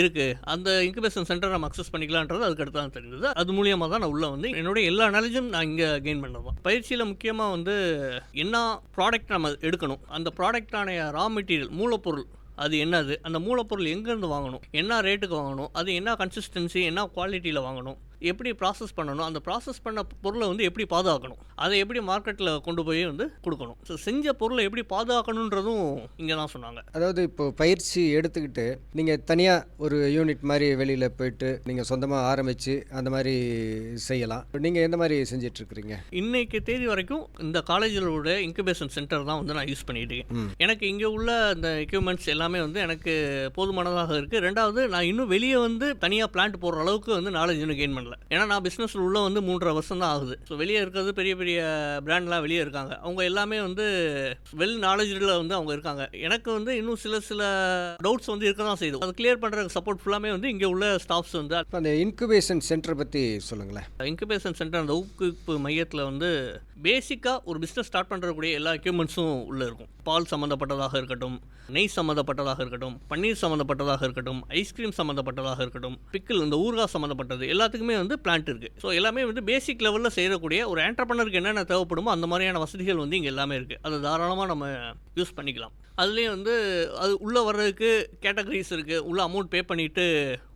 இருக்குது அந்த இன்குபேஷன் சென்டர் நம்ம அக்சஸ் பண்ணிக்கலான்றது அதுக்கு அடுத்து தான் தெரிஞ்சது. அது மூலியமாக தான் நான் உள்ளே வந்து என்னுடைய எல்லா நாலேஜும் நான் இங்கே கெயின் பண்ணது. பயிற்சியில் முக்கியமாக வந்து என்ன ப்ராடக்ட் நம்ம எடுக்கணும் அந்த ப்ராடக்டான ரா மெட்டீரியல் மூலப்பொருள் அது என்னது? அந்த மூலப்பொருள் எங்கேருந்து வாங்கணும்? என்ன ரேட்டுக்கு வாங்கணும்? அது என்ன கன்சிஸ்டன்சி என்ன குவாலிட்டியில் வாங்கணும்? எப்படி ப்ராசஸ் பண்ணணும் அந்த ப்ராசஸ் பண்ண பொருளை வந்து எப்படி பாதுகாக்கணும் அதை எப்படி மார்க்கெட்டில் கொண்டு போய் வந்து கொடுக்கணும். ஸோ செஞ்ச பொருளை எப்படி பாதுகாக்கணுன்றதும் இங்கே தான் சொன்னாங்க. அதாவது இப்போ பயிற்சி எடுத்துக்கிட்டு நீங்கள் தனியாக ஒரு யூனிட் மாதிரி வெளியில் போயிட்டு நீங்கள் சொந்தமாக ஆரம்பித்து அந்த மாதிரி செய்யலாம். நீங்கள் எந்த மாதிரி செஞ்சிட்ருக்கிறீங்க? இன்னைக்கு தேதி வரைக்கும் இந்த காலேஜிலோட இன்குபேஷன் சென்டர் தான் வந்து நான் யூஸ் பண்ணிட்டு இருக்கேன். எனக்கு இங்கே உள்ள அந்த எக்யூப்மெண்ட்ஸ் எல்லாமே வந்து எனக்கு போதுமானதாக இருக்குது ரெண்டாவது நான் இன்னும் வெளியே வந்து தனியாக பிளான்ட் போடுற அளவுக்கு வந்து நாலேஜ் இன்னும் கெயின் பண்ணல. ஏன்னா நான் பிஸ்னஸில் உள்ள வந்து மூன்றரை வருஷம் தான் ஆகுது. ஸோ வெளியே இருக்கிறது பெரிய பெரிய பிராண்ட்லாம் வெளியே இருக்காங்க. அவங்க எல்லாமே வந்து வெல் நாலேஜில் வந்து அவங்க இருக்காங்க. எனக்கு வந்து இன்னும் சில சில டவுட்ஸ் வந்து இருக்க தான் செய்யுது. அது கிளியர் பண்ணுறதுக்கு சப்போர்ட் ஃபுல்லாமே வந்து இங்கே உள்ள ஸ்டாஃப்ஸ் வந்து அந்த இன்குபேஷன் சென்டரை பற்றி சொல்லுங்களேன். இன்குபேஷன் சென்டர் அந்த ஊக்குவிப்பு மையத்தில் வந்து பேசிக்காக ஒரு பிஸ்னஸ் ஸ்டார்ட் பண்ணுறக்கூடிய எல்லா எக்யூப்மெண்ட்ஸும் உள்ளே இருக்கும். பால் சம்மந்தப்பட்டதாக இருக்கட்டும் நெய் சம்மந்தப்பட்டதாக இருக்கட்டும் பன்னீர் சம்மந்தப்பட்டதாக இருக்கட்டும் ஐஸ்கிரீம் சம்மந்தப்பட்டதாக இருக்கட்டும் பிக்கிள் இந்த ஊறுகாய் சம்மந்தப்பட்டது எல்லாத்துக்குமே வந்து பிளான்ட் இருக்குது ஸோ எல்லாமே வந்து பேசிக் லெவலில் செய்யக்கூடிய ஒரு ஆண்டர்பனருக்கு என்னென்ன தேவைப்படுமோ அந்த மாதிரியான வசதிகள் வந்து இங்கே எல்லாமே இருக்குது அதை தாராளமாக நம்ம யூஸ் பண்ணிக்கலாம். அதுலேயும் வந்து அது உள்ளே வர்றதுக்கு கேட்டகரிஸ் இருக்குது உள்ளே அமௌண்ட் பே பண்ணிவிட்டு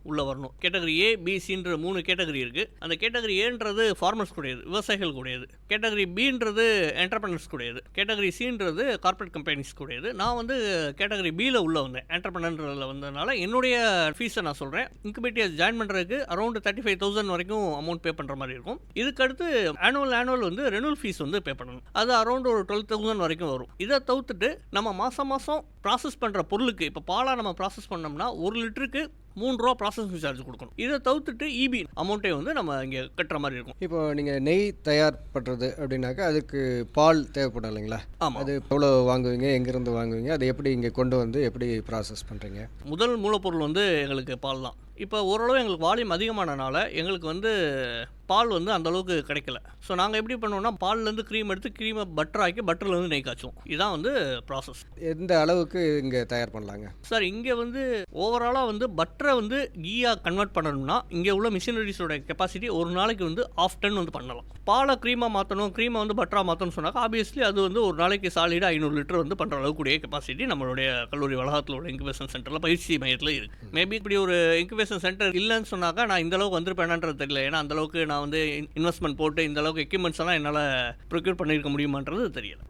உள்ளே வரணும். கேட்டகரி ஏ பிசின்ற மூணு கேட்டகரி இருக்குது அந்த கேட்டகரி ஏன்றது ஃபார்மர்ஸ் கூடியது விவசாயிகள் கூடியது. கேட்டகரி பின்றது என்டர்பிரனர்ஸ் கூடியது. கேட்டகரி சின்றது கார்ப்பரேட் கம்பெனிஸ் கூடியது. நான் வந்து கேட்டகரி பியில் உள்ளே வந்தேன். என்டர்பிரனரில் வந்ததுனால என்னுடைய ஃபீஸை நான் சொல்கிறேன் இன்குபேட்டியர் ஜாயின் பண்ணுறதுக்கு அரௌண்ட் தேர்ட்டி ஃபைவ் தௌசண்ட் வரைக்கும் அமௌண்ட் பே பண்ணுற மாதிரி இருக்கும். இதுக்கடுத்து ஆனுவல் ஆனுவல் வந்து ரெனுவல் ஃபீஸ் வந்து பே பண்ணணும். அது அரௌண்ட் ஒரு டுவெல் தௌசண்ட் வரைக்கும் வரும். இதை தவிர்த்துட்டு நம்ம மாதம் மாதம் ப்ராசஸ் பண்ணுற பொருளுக்கு இப்போ பாலாக நம்ம ப்ராசஸ் பண்ணோம்னா ஒரு லிட்டருக்கு மூணு ரூபா ப்ராசஸிங் சார்ஜ் கொடுக்கணும். இதை தவிர்த்துட்டு இபி அமௌண்ட்டை வந்து நம்ம இங்கே கட்டுற மாதிரி இருக்கும். இப்போ நீங்கள் நெய் தயார் பண்ணுறது அப்படின்னாக்கா அதுக்கு பால் தேவைப்படும் இல்லைங்களா? ஆமாம் அது எவ்வளோ வாங்குவீங்க எங்கேருந்து வாங்குவீங்க அதை எப்படி இங்கே கொண்டு வந்து எப்படி ப்ராசஸ் பண்ணுறீங்க முதல் மூலப்பொருள் வந்து எங்களுக்கு பால் தான். இப்போ ஓரளவு எங்களுக்கு வால்யூம் அதிகமானனால எங்களுக்கு வந்து பால் வந்து அந்த அளவுக்கு கிடைக்கல. ஸோ நாங்கள் எப்படி பண்ணுவோம்னா பால்லேருந்து க்ரீம் எடுத்து க்ரீமை பட்டர் ஆக்கி பட்டர்லேருந்து நெய் காய்ச்சுவோம். இதான் வந்து ப்ராசஸ் எந்த அளவுக்கு இங்கே தயார் பண்ணலாங்க? சார் இங்கே வந்து ஓவராலாக வந்து பட்டரை வந்து கீயாக கன்வெர்ட் பண்ணணும்னா இங்கே உள்ள மிஷினரிஸோட கெப்பாசிட்டி ஒரு நாளைக்கு வந்து ஆஃப் டன் வந்து பண்ணலாம். பாலை க்ரீமாக மாற்றணும் க்ரீமை வந்து பட்டராக மாற்றணும்னு சொன்னாக்கா ஆப்வியஸ்லி அது வந்து ஒரு நாளைக்கு சாலிடாக ஐநூறு லிட்டர் வந்து பண்ணுற அளவுக்குடைய கெப்பாசிட்டி நம்மளுடைய கல்லூரி வளாகத்தில் உள்ள இன்குபேஷன் சென்டரில் பயிற்சி மையத்தில் இருக்குது மேபி இப்படி ஒரு இன்குபேஷன் சென்டர் இல்லைன்னு சொன்னாக்கா நான் இந்த அளவுக்கு வந்திருப்பேனான்றது தெரியல. ஏன்னா அந்த அளவுக்கு நான் வந்து இன்வெஸ்ட்மெண்ட் போட்டு இந்த அளவுக்கு எக்யூப்மெண்ட்ஸ் எல்லாம் என்னால் ப்ரொக்யூர் பண்ணியிருக்க முடியுமான்றது தெரியல.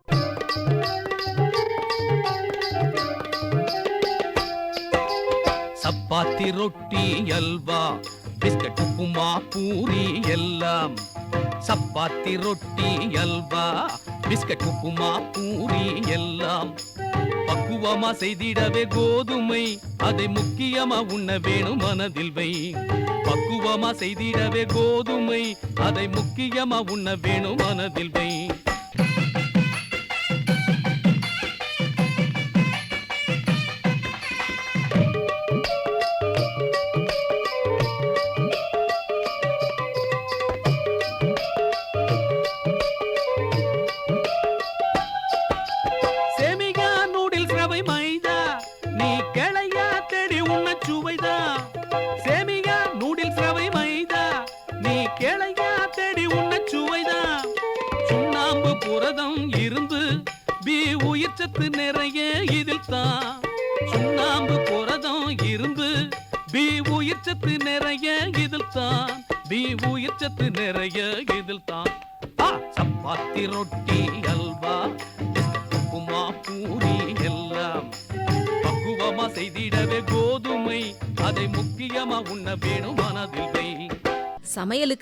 சப்பாத்தி ரொட்டி அல்வா பிஸ்கட் உப்புமா பூரி எல்லாம். சப்பாத்தி ரொட்டி அல்வா பிஸ்கட் உப்புமா பூரி எல்லாம். பக்குவமா செய்திடவே கோதுமை. அதை முக்கியமா உண்ண வேணும் மனதில் வை. பக்குவமா செய்திடவே கோதுமை. அதை முக்கியமா உண்ண வேணும் மனதில் வை.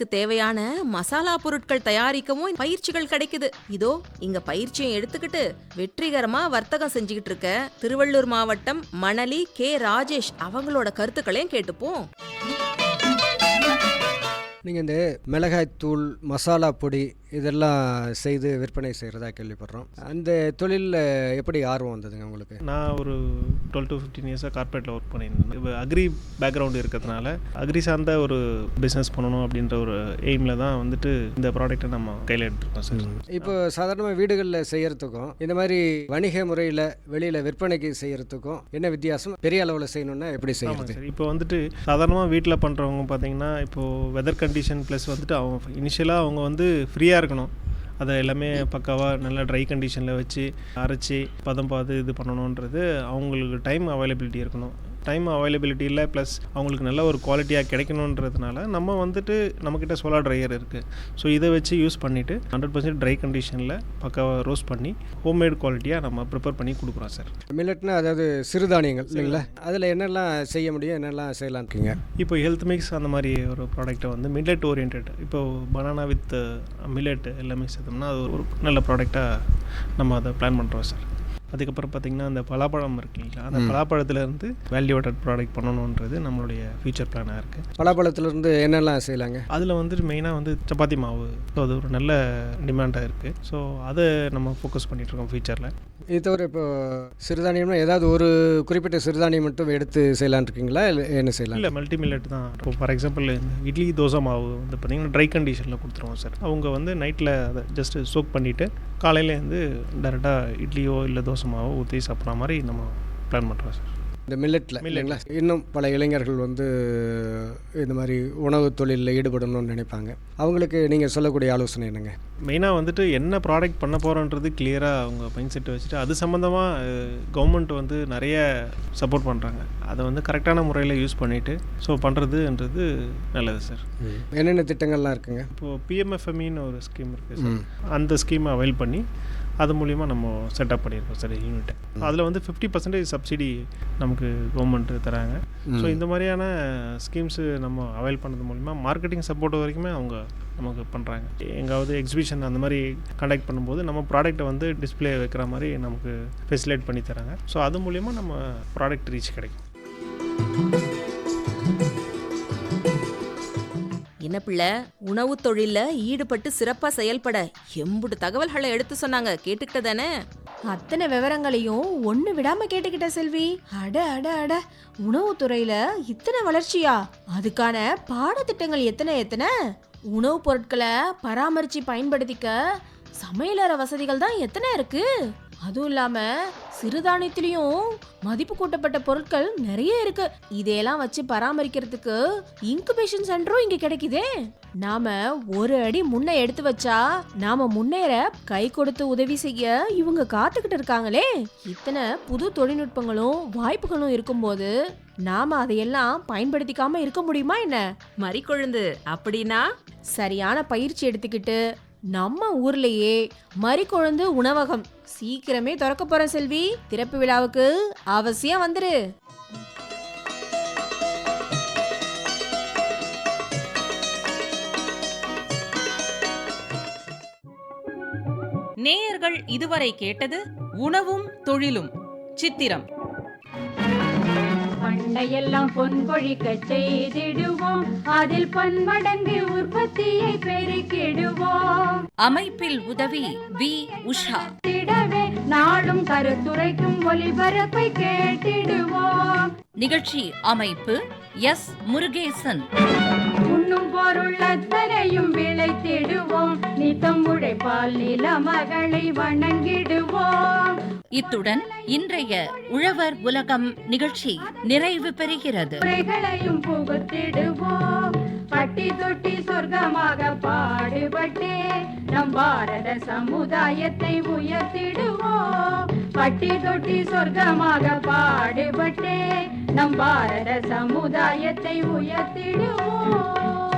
தேவையான மசாலா பொருட்கள் தயாரிக்கவும் பயிற்சிகள் கிடைக்குது. இதோ இங்க பயிற்சியும் எடுத்துக்கிட்டு வெற்றிகரமா வர்த்தகம் செஞ்சுக்கிட்டு இருக்க திருவள்ளூர் மாவட்டம் மணலி கே. ராஜேஷ் அவங்களோட கருத்துக்களையும் கேட்டுப்போம். நீங்கள் இந்த மிளகாய்த்தூள் மசாலா பொடி இதெல்லாம் செய்து விற்பனை செய்கிறதா கேள்விப்படுறோம். அந்த தொழிலில் எப்படி ஆர்வம் வந்ததுங்க உங்களுக்கு? நான் ஒரு டுவெல் டு ஃபிஃப்டீன் இயர்ஸாக கார்ப்பரேட்டில் ஒர்க் பண்ணியிருந்தேன். இப்போ அக்ரி பேக்ரவுண்டு இருக்கிறதுனால அக்ரி சார்ந்த ஒரு பிஸ்னஸ் பண்ணணும் அப்படின்ற ஒரு எய்மில் தான் வந்துட்டு இந்த ப்ராடக்ட்டை நம்ம கையில் எடுத்துருக்கோம் சார். இப்போ சாதாரணமாக வீடுகளில் செய்யறதுக்கும் இந்த மாதிரி வணிக முறையில் வெளியில் விற்பனைக்கு செய்யறதுக்கும் என்ன வித்தியாசம்? பெரிய அளவில் செய்யணும்னா எப்படி செய்யறது? சார். இப்போ வந்துட்டு சாதாரணமாக வீட்டில் பண்ணுறவங்க பார்த்தீங்கன்னா இப்போது வெதர் கண்டிஷன் ப்ளஸ் வந்துட்டு அவங்க இனிஷியலாக அவங்க வந்து ஃப்ரீயாக இருக்கணும். அதை எல்லாமே பக்காவாக நல்லா ட்ரை கண்டிஷனில் வச்சு அரைச்சி பதம் பார்த்து இது பண்ணணுன்றது அவங்களுக்கு டைம் அவைலபிலிட்டி இருக்கணும். டைம் அவைலபிலிட்டி இல்லை ப்ளஸ் அவங்களுக்கு நல்ல ஒரு குவாலிட்டியாக கிடைக்கணுன்றதுனால நம்ம வந்துட்டு நம்மக்கிட்ட சோலார் ட்ரையர் இருக்குது ஸோ இதை வச்சு யூஸ் பண்ணிவிட்டு ஹண்ட்ரட் பர்சன்ட் ட்ரை கண்டிஷனில் பக்காவாக ரோஸ்ட் பண்ணி ஹோம்மேட் குவாலிட்டியாக நம்ம ப்ரிப்பேர் பண்ணி கொடுக்குறோம் சார் மில்லட்னா அதாவது சிறுதானியங்கள் இல்லைங்களா? அதில் என்னெல்லாம் செய்ய முடியும் என்னெல்லாம் செய்யலாம் இருக்கீங்க? இப்போ ஹெல்த் மிக்ஸ் அந்த மாதிரி ஒரு ப்ராடக்ட்டை வந்து மில்லட் ஓரியன்ட் இப்போ பனானா வித் மில்லட் எல்லாமே சேர்த்தோம்னா அது ஒரு நல்ல ப்ராடக்டாக நம்ம அதை பிளான் பண்ணுறோம் சார் அதுக்கப்புறம் பார்த்திங்கன்னா அந்த பலாப்பழம் இருக்கு இல்லைங்களா? அந்த. பலாப்பழத்துலேருந்து வேல்யூவேட்டட் ப்ராடக்ட் பண்ணணுன்றது நம்மளுடைய ஃபியூச்சர் பிளானாக இருக்குது பலாப்பழத்துலேருந்து என்னெல்லாம் செய்யலாங்க? அதில் வந்துட்டு மெயினாக வந்து சப்பாத்தி மாவு. ஸோ அது ஒரு நல்ல டிமாண்டாக இருக்குது ஸோ அதை நம்ம ஃபோக்கஸ் பண்ணிகிட்ருக்கோம் ஃபியூச்சரில் இது தவிர இப்போ சிறுதானியம்னா ஏதாவது ஒரு குறிப்பிட்ட சிறுதானியம் மட்டும் எடுத்து செய்யலான் இருக்கீங்களா இல்லை என்ன செய்யலாம்? இல்லை மல்டி மில்லட் தான். இப்போ ஃபார் எக்ஸாம்பிள் இட்லி தோசை மாவு வந்து பார்த்திங்கன்னா ட்ரை கண்டிஷனில் கொடுத்துருவோம் சார் அவங்க வந்து நைட்டில் அதை ஜஸ்ட்டு சோக் பண்ணிவிட்டு காலையில் வந்து டேரெக்டாக இட்லியோ இல்லை தோசை மாவோ ஊற்றி சாப்பிட்ற மாதிரி நம்ம பிளான் பண்ணுறோம் சார் இந்த மில்லட்டில் இல்லைங்களா? இன்னும் பல இளைஞர்கள் வந்து இந்த மாதிரி உணவு தொழிலில் ஈடுபடணும்னு நினைப்பாங்க. அவங்களுக்கு நீங்கள் சொல்லக்கூடிய ஆலோசனை என்னங்க? மெயினாக வந்துட்டு என்ன ப்ராடக்ட் பண்ண போகிறோன்றது கிளியராக அவங்க மைண்ட் செட்டை வச்சுட்டு அது சம்மந்தமாக கவர்மெண்ட் வந்து நிறைய சப்போர்ட் பண்ணுறாங்க அதை வந்து கரெக்டான முறையில் யூஸ் பண்ணிவிட்டு ஸோ பண்ணுறதுன்றது நல்லது சார் என்னென்ன திட்டங்கள்லாம் இருக்குங்க? இப்போது பிஎம்எஃப்எம்இன்னு ஒரு ஸ்கீம் இருக்குது சார். அந்த ஸ்கீமை அவைல் பண்ணி அது மூலிமா நம்ம செட்டப் பண்ணியிருக்கோம் சார் யூனிட்டை அதில் வந்து ஃபிஃப்டி பர்சன்டேஜ் சப்சிடி நமக்கு கவர்மெண்ட்டு தராங்க. ஸோ. இந்த மாதிரியான ஸ்கீம்ஸு நம்ம அவைல் பண்ணது மூலிமா மார்க்கெட்டிங் சப்போர்ட் வரைக்குமே அவங்க நமக்கு பண்ணுறாங்க எங்காவது எக்ஸிபிஷன் அந்த மாதிரி கண்டக்ட் பண்ணும்போது நம்ம ப்ராடக்ட்டை வந்து டிஸ்ப்ளே வைக்கிற மாதிரி நமக்கு ஃபெசிலேட் பண்ணி தராங்க. ஸோ அது மூலிமா நம்ம ப்ராடக்ட் ரீச் கிடைக்கும். என்ன பிள்ளை? உணவு தொழில ஈடுபட்டு சிறப்பா செயல்பட எம்புடு தகவல்களை எடுத்து சொன்னாங்க. கேட்டுக்கிட்ட தானே? அத்தனை விவரங்களையும் ஒண்ணு விடாம கேட்டுக்கிட்ட செல்வி. அட அட அட. உணவுத்துறையில இத்தனை வளர்ச்சியா? அதுக்கான பாடத்திட்டங்கள் எத்தனை எத்தனை? உணவுப் பொருட்களை பராமரிச்சு பயன்படுத்திக்க சமையலற வசதிகள் தான் எத்தனை இருக்கு? அதுவும் இல்லாம சிறுதானியத்திலையும் மதிப்பு கூட்டப்பட்ட பொருட்கள் நிறைய இருக்கு. இதையெல்லாம் வச்சு பராமரிக்கிறதுக்கு இன்குபேஷன் சென்டரும் இங்க கிடைக்குதே. நாம ஒரு அடி முன்ன எடுத்து வச்சா நாம முன்னேற கை கொடுத்து உதவி செய்ய இவங்க காத்துக்கிட்டு இருக்காங்களே. இத்தனை புது தொழில்நுட்பங்களும் வாய்ப்புகளும் இருக்கும்போது நாம அதையெல்லாம் பயன்படுத்திக்காம இருக்க முடியுமா என்ன? மறிக்கொழுந்து அப்படின்னா? சரியான பயிற்சி எடுத்துக்கிட்டு நம்ம ஊர்லயே மறிக்கொழுந்து உணவகம். சீக்கிரமே திறக்க போறேன் செல்வி. திறப்பு விழாவுக்கு அவசியம் வந்துரு. நேயர்கள் இதுவரை கேட்டது உணவும் தொழிலும். சித்திரம். பண்டையெல்லாம் பொன் கொழிக்க செய்திடுவோம். அதில் பன்மடங்கு உற்பத்தியை பெருக்கிடுவோம். அமைப்பில் உதவி வி. உஷா. திடவே நாடும் கருத்துரைக்கும் ஒளிபரப்பை கேட்டிடுவோம். நிகழ்ச்சி அமைப்பு எஸ். முருகேசன். பொருள் அத்தனையும் விளைத்திடுவோம். நித்தம் உழைப்பால் நில மகளை வணங்கிடுவோம். இத்துடன் இன்றைய உழவர் உலகம் நிகழ்ச்சி நிறைவு பெறுகிறது. குறைகளையும் புகுத்திடுவோம். பட்டி தொட்டி சொர்க்கமாக பாடுபட்டே நம் பாரத சமுதாயத்தை உயர்த்திடுவோம். பட்டி தொட்டி சொர்க்கமாக பாடுபட்டே நம் பாரத சமுதாயத்தை உயர்த்திடுவோம்.